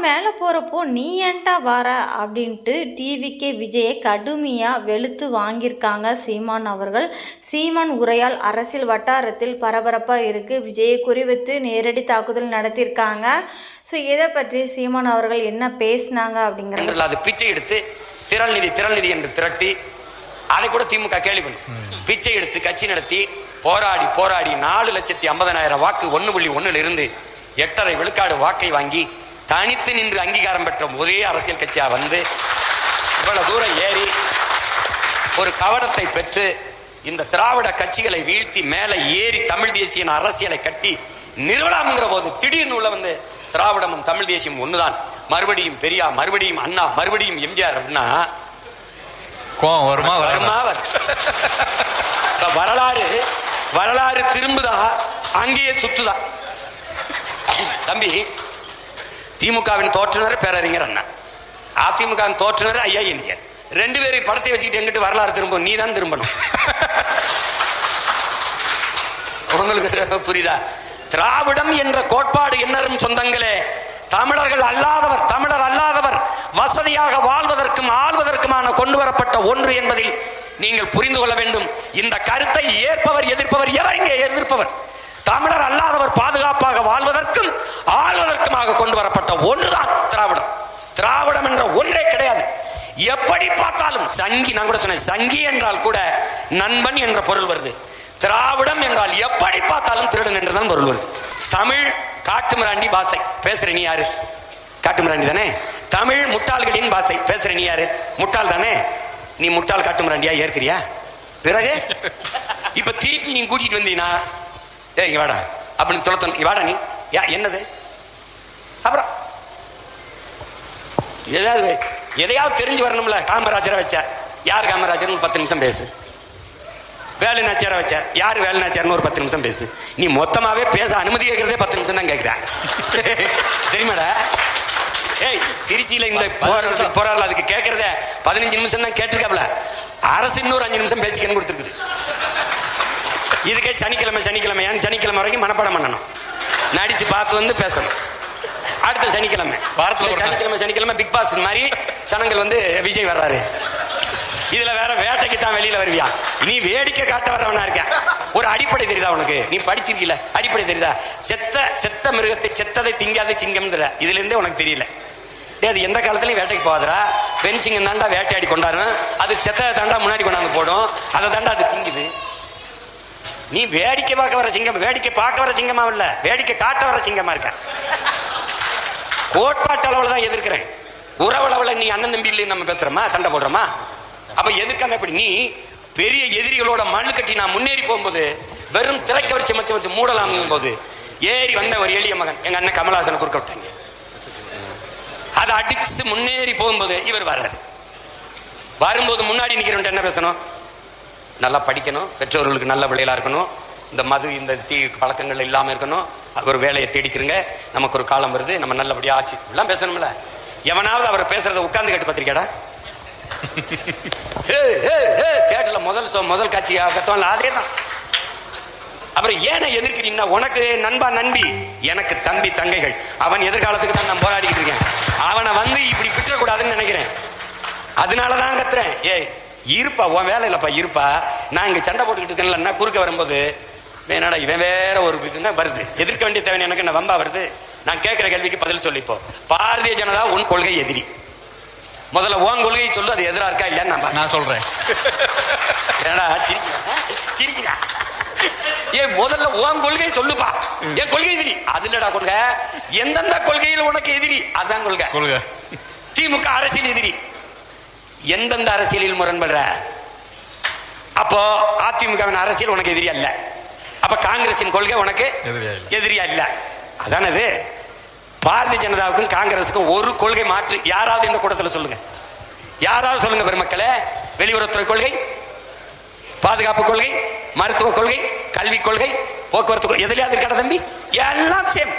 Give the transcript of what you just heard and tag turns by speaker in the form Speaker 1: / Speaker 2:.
Speaker 1: நான் மேலே போகிறப்போ நீ ஏன்டா வர? அப்படின்ட்டு டிவிக்கே விஜயை கடுமையாக வெளுத்து வாங்கியிருக்காங்க சீமான் அவர்கள். சீமான் உரையால் அரசியல் வட்டாரத்தில் பரபரப்பாக இருக்குது விஜயை குறிவித்து நேரடி தாக்குதல் நடத்தியிருக்காங்க. ஸோ இதை பற்றி சீமான் அவர்கள் என்ன பேசினாங்க அப்படிங்கிறது
Speaker 2: என்றால் அது பிச்சை எடுத்து திரள் நிதி திரள் நிதி என்று திரட்டி அதை கூட திமுக கேள்வி பண்ணும். பிச்சை எடுத்து கட்சி நடத்தி போராடி போராடி நாலு லட்சத்தி ஐம்பதனாயிரம் வாக்கு ஒன்று புள்ளி ஒன்றில் இருந்து எட்டரை விழுக்காடு வாக்கை வாங்கி தனித்து நின்று அங்கீகாரம் பெற்ற ஒரே அரசியல் கட்சியா வந்து இவ்வளவு தூரம் ஏறி ஒரு கவனத்தை பெற்று இந்த திராவிட கட்சிகளை வீழ்த்தி மேலே ஏறி தமிழ் தேசிய அரசியலை கட்டி நிறுவலாம்ங்கிற போது திடீர்னு உள்ள வந்து திராவிடமும் தமிழ் தேசியம் ஒண்ணுதான். மறுபடியும் பெரியா மறுபடியும் அண்ணா மறுபடியும் எம்ஜிஆர் அப்படின்னா
Speaker 3: கோவம் வருமா?
Speaker 2: வருமா வரலாறு வரலாறு திரும்புதா அங்கேயே சுத்துதா. தம்பி திமுகவின் தோற்றுனர் பேரறிஞர் அண்ணா. அதிமுகவின் தோற்றுநர் ஐயா எம்ஜிஆர் ரெண்டு பேரும் படத்தை வச்சுக்கிட்டு எங்கிட்டு வரலாறு திரும்பும்? நீ தான் திரும்பணும். உங்களுக்கு புரியுதா? திராவிடம் என்ற கோட்பாடு என்னரும் சொந்தங்களே. தமிழர்கள் அல்லாதவர் தமிழர் அல்லாதவர் வசதியாக வாழ்வதற்கும் ஆள்வதற்குமான கொண்டு வரப்பட்ட ஒன்று என்பதில் நீங்கள் புரிந்து கொள்ள வேண்டும். இந்த கருத்தை ஏற்பவர் எதிர்ப்பவர் எவர் இங்கே எதிர்ப்பவர்? தமிழர் அல்லாதவர் பாதுகாப்பாக வாழ்வதற்கும் ஆள்வதற்குமாக கொண்டு வரப்பட்ட ஒன்றுதான் திராவிடம். திராவிடம் என்ற ஒன்றே கிடையாது. எப்படி பார்த்தாலும் சங்கி நான் கூட சொன்னேன் சங்கி என்றால் கூட நண்பன் என்ற பொருள் வருது. திராவிடம் என்றால் எப்படி பார்த்தாலும் திருடன் என்றுதான் பொருள் வருது. தமிழ் காட்டுமிராண்டி பாசை பேசுற நீ யாரு? காட்டுமிராண்டி தானே? தமிழ் முட்டாள்களின் பாசை பேசுற நீ யாரு? முட்டாள் தானே? நீ முட்டாள் காட்டுமிராண்டியா ஏற்கிறியா? பிறகு? இப்ப திருப்பி நீ கூட்டிட்டு வந்தீனா? ஏ இங்க வாடா. அப்படின்னு துளத்தன் வாடா நீ. யா என்னது? அப்புறம் ஏதாவது எதையாவது தெரிஞ்சு வரணும்ல காமராஜரை வச்ச. யார் காமராஜர்னு பத்து நிமிஷம் பேசு. வேலு நாச்சியாரை வச்ச. யார் வேலு நாச்சியார்னு ஒரு பத்து நிமிஷம் பேசு. நீ மொத்தமாவே பேச அனுமதி கேட்கறதே பத்து நிமிஷம் தான் கேட்கிற தெரியுமாடா? ஏய் திருச்சியில இந்த போராடல அதுக்கு கேட்கறத பதினஞ்சு நிமிஷம் தான் கேட்டிருக்காப்ல அரசு இன்னொரு அஞ்சு நிமிஷம் பேசிக்கன்னு கொடுத்துருக்குது. இதுக்கே சனிக்கிழமை சனிக்கிழமை ஏன் சனிக்கிழமை வரைக்கும் மனப்பாடம் பண்ணணும். நடிச்சு பார்த்து வந்து பேசணும். அடுத்த சனிக்கிழமை.
Speaker 3: வாரத்துல.
Speaker 2: சனிக்கிழமை சனிக்கிழமை பிக் பாஸ் மாதிரி சனங்கள் வந்து விஜய் வர்றாரு. இதுல வேற வேட்டைக்கு தான் வெளியில வருவியா? நீ வேடிக்கை காட்ட வர்றவனா இருக்க. ஒரு அடிப்படை தெரியுதா உனக்கு? நீ படிச்சிருக்கீல அடிப்படை தெரியுதா? செத்த செத்த மிருகத்தை செத்ததை திங்காத சிங்கம்ன்ற இதுல இருந்தே உனக்கு தெரியல. அது எந்த காலத்துலயும் வேட்டைக்கு போகாதரா பெண் சிங்கம் தாண்டா வேட்டையாடி கொண்டாடும் அது செத்ததை தாண்டா முன்னாடி கொண்டாந்து போடும். அதை தாண்டா அது திங்குது. நீ வேடிக்கை பார்க்க வர சிங்கம் வேடிக்கை பார்க்க வர சிங்கமா இல்ல. வேடிக்கை காட்ட வர சிங்கமா இருக்க. கோட்பாட்டு அளவில் தான் எதிர்க்கிறேன். உறவளவில் நீ அண்ணன் தம்பி இல்லைன்னு நம்ம பேசுறோமா? சண்டை போடுறோமா? அப்ப எதிர்க்காம எப்படி நீ பெரிய எதிரிகளோட மண்ணு கட்டி நான் முன்னேறி போகும்போது வெறும் திரைக்க வச்சு மச்சம் வச்சு மூடலாம் போது ஏறி வந்த ஒரு எளிய மகன் எங்க அண்ணன் கமலஹாசனை குறுக்க விட்டாங்க. அதை அடிச்சு முன்னேறி போகும்போது இவர் வர்றாரு. வரும்போது முன்னாடி நிக்கிறவன்ட்ட என்ன பேசணும்? நல்லா படிக்கணும். பெற்றோர்களுக்கு நல்ல பிள்ளைகளா இருக்கணும். இந்த மது இந்த தீ பழக்கங்கள் இல்லாமல் இருக்கணும். ஒரு வேலையை தேடிக்கிறங்க. நமக்கு ஒரு காலம் வருது. நம்ம நல்லபடியா ஆச்சு. எல்லாம் பேசணும்ல. எவனாவது அவர் பேசுறத உட்கார்ந்து கேட்டு பார்த்திருக்கேடா கேட்டல. முதல் முதல் காட்சி கத்தோம்ல அதே தான் அப்புறம் ஏனை எதிர்க்கிறீங்கன்னா உனக்கு நண்பா நண்பி. எனக்கு தம்பி தங்கைகள். அவன் எதிர்காலத்துக்கு தான் நான் போராடிக்கிட்டு இருக்கேன். அவனை வந்து இப்படி விட்டுறக்கூடாதுன்னு நினைக்கிறேன். அதனாலதான் கத்துறேன். ஏய் இருப்பா. உன் வேலை இல்லப்பா இருப்பா. நான் இங்க சண்டை போட்டுக்கிட்டு இருக்கேன்ல. குறுக்க வரும்போது என்னடா இவன் வேற ஒரு இதுன்னா வருது? எதிர்க்க வேண்டிய தேவை எனக்கு என்ன வம்பா வருது? நான் கேட்கிற கேள்விக்கு பதில் சொல்லிப்போ பாரதிய ஜனதா உன் கொள்கை எதிரி. முதல்ல உன் கொள்கையை சொல்லு அது எதிரா இருக்கா இல்லையான்னு நான்
Speaker 3: சொல்றேன்.
Speaker 2: என்னடா சிரிக்கிறா சிரிக்கிறா. ஏன் முதல்ல உன் கொள்கையை சொல்லுப்பா. என் கொள்கை எதிரி. அது இல்லடா கொள்கை. எந்தெந்த கொள்கையில் உனக்கு எதிரி அதான் கொள்கை.
Speaker 3: கொள்க.
Speaker 2: திமுக அரசியல் எதிரி. எந்தெந்த அரசியலில் முரண்படுற? அப்போ அதிமுகவின் அரசியல் உனக்கு எதிரியா இல்ல அப்ப காங்கிரசின் கொள்கை உனக்கு
Speaker 3: எதிரியா இல்ல.
Speaker 2: அதானது? பாரதிய ஜனதாவுக்கும் காங்கிரஸுக்கும் ஒரு கொள்கை மாற்று. யாராவது இந்த கூட்டத்தில் சொல்லுங்க. யாராவது சொல்லுங்க பெருமக்களே. வெளியுறவுத்துறை கொள்கை பாதுகாப்பு கொள்கை மருத்துவ கொள்கை கல்விக் கொள்கை போக்குவரத்து எதுலையாவது இருக்கா தம்பி? எல்லாம் சேம்